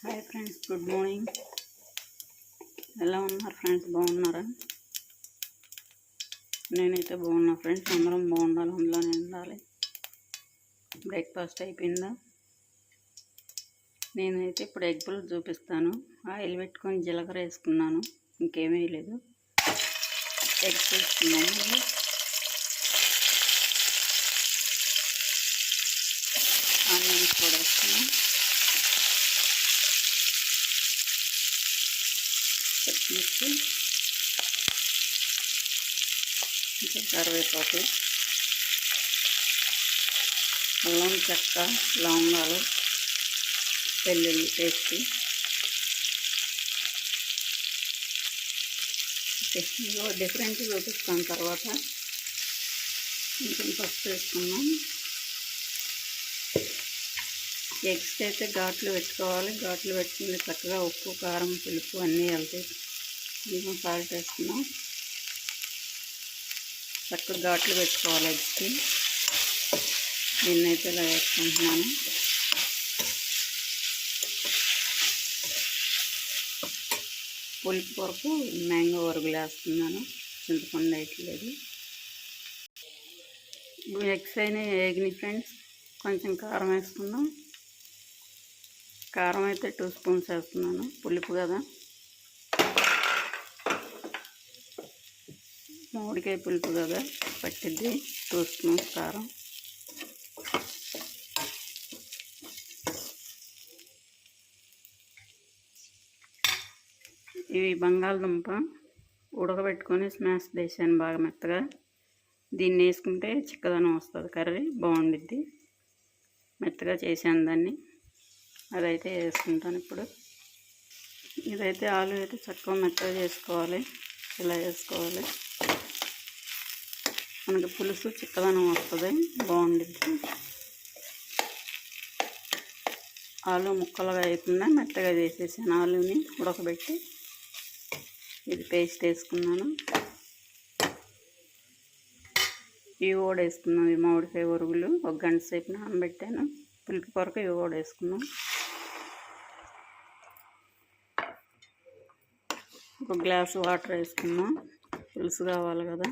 Hi friends good morning. ఎలా ఉన్నారు friends? బాగున్నారా? నేనైతే బాగున్నా ఫ్రెండ్స్ అందరం బాగుండాలి అందులోనే ఉండాలి. బ్రేక్ఫాస్ట్ అయిపోయిందా? నేనైతే ఇప్పుడు ఎగ్ పులుసు చూపిస్తాను. ఆయిల్ పెట్టుకొని జీలకర్ర వేసుకున్నాను. ఇంకేమీ లేదు. ఎగ్ వేసుకున్నాను ఆనియన్స్ కూడా వేసుకున్నాను పచ్చిమిర్చి కరివేపాకు అల్లం చెక్క లవంగాలు వెల్లుల్లి పేస్ట్. డిఫరెంట్ చూపిస్తాను తర్వాత. కొంచెం పసుపు వేసుకున్నాం ఎగ్స్ అయితే ఘాట్లు పెట్టుకోవాలి. ఘాట్లు పెట్టుకుని చక్కగా ఉప్పు కారం పులుపు అన్నీ వెళ్తాయి కొంచెం సాల్ట్ వేసుకున్నాం చక్కగా ఘాట్లు పెట్టుకోవాలి ఎగ్స్కి. నిన్నైతే ఇలా వేసుకుంటున్నాను. పులుపు కొరకు మ్యాంగో వరుగులు వేస్తున్నాను చింతపండు వేయట్లేదు ఎగ్స్ అయినా వేగినాయి ఫ్రెండ్స్. కొంచెం కారం వేసుకుందాం. కారం అయితే టూ స్పూన్స్ వేస్తున్నాను. పులుపు కదా. మామిడికాయ పులుపు కదా. పట్టిద్ది. టూ స్పూన్స్ కారం. ఇవి బంగాళదుంప ఉడకబెట్టుకొని స్మాష్ చేశాను బాగా మెత్తగా. దీన్ని వేసుకుంటే చిక్కదనం వస్తుంది. కర్రీ బాగుండిద్ది. మెత్తగా చేశాను దాన్ని. అదైతే వేసుకుంటాను ఇప్పుడు. ఇదైతే ఆలు అయితే చక్కగా మెత్తగా చేసుకోవాలి. ఇలా వేసుకోవాలి మనకి పులుసు చిక్కదనం వస్తుంది. బాగుండిద్ది. ఆలు ముక్కలుగా అయిపోయినా మెత్తగా చేసేసాను ఆలుని ఉడకబెట్టి. ఇది పేస్ట్ వేసుకున్నాను. ఇవి కూడా వేసుకున్నాం. ఈ మామిడికాయ ఒరుగులు. ఒక గంట సేపు నానబెట్టాను. పులుపు కొరకు ఇవి కూడా వేసుకున్నాం. ఒక గ్లాస్ వాటర్ వేసుకున్నాం. పులుసు కావాలి కదా.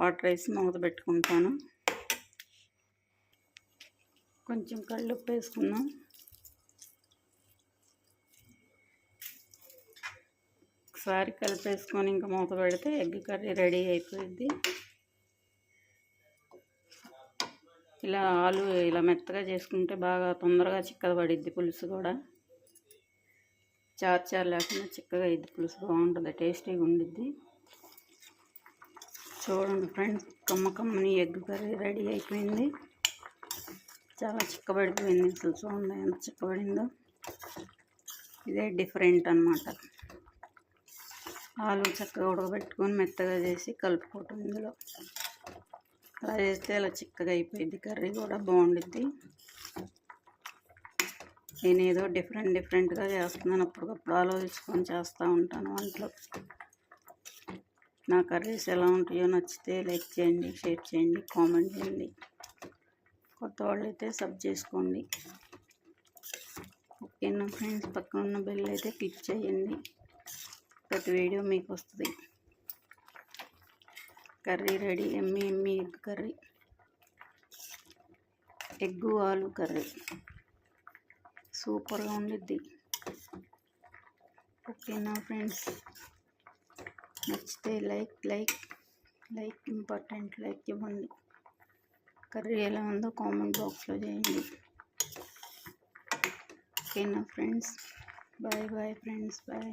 వాటర్ వేసి మూత పెట్టుకుంటాను. కొంచెం కళ్ళుప్పు వేసుకున్నాం. ఒకసారి కలిపేసుకొని ఇంకా మూత పెడితే ఎగ్ కర్రీ రెడీ అయిపోయింది ఇలా ఆలు ఇలా మెత్తగా చేసుకుంటే బాగా తొందరగా చిక్కగా పడిద్ది పులుసు కూడా. చార్ చారు లేకుండా చిక్కగా ఇది పులుసు బాగుంటుంది టేస్టీగా ఉండిద్ది. చూడండి ఫ్రెండ్స్ కమ్మ కమ్మని ఎగ్ కర్రీ రెడీ అయిపోయింది. చాలా చిక్కబడిపోయింది అసలు చూడండి ఎంత చిక్కబడిందో. ఇదే డిఫరెంట్ అనమాట ఆలు చక్కగా ఉడకబెట్టుకొని మెత్తగా చేసి కలుపుకోవటం ఇందులో. అలా చేస్తే అలా చిక్కగా అయిపోయింది కర్రీ కూడా బాగుండిద్ది. నేను ఏదో డిఫరెంట్ డిఫరెంట్గా చేస్తున్నాను. అప్పటికప్పుడు ఆలోచించుకొని చేస్తూ ఉంటాను వంటలు. నా కర్రీస్ ఎలా ఉంటాయో నచ్చితే లైక్ చేయండి షేర్ చేయండి కామెంట్ చేయండి. కొత్త వాళ్ళు అయితే సబ్ చేసుకోండి. ఓకేనా ఫ్రెండ్స్ పక్కన ఉన్న బెల్ అయితే క్లిక్ చేయండి. ప్రతి వీడియో మీకు వస్తుంది. కర్రీ రెడీ ఎమ్మి ఎమ్మి ఎగ్ కర్రీ. ఎగ్గు ఆలు కర్రీ. సూపర్గా ఉండిద్ది. ఓకేనా ఫ్రెండ్స్? నచ్చితే like like like important like ఇవ్వండి. కర్రీ ఎలా ఉందో కామెంట్ బాక్స్లో చేయండి. ఓకేనా friends? Bye bye friends bye.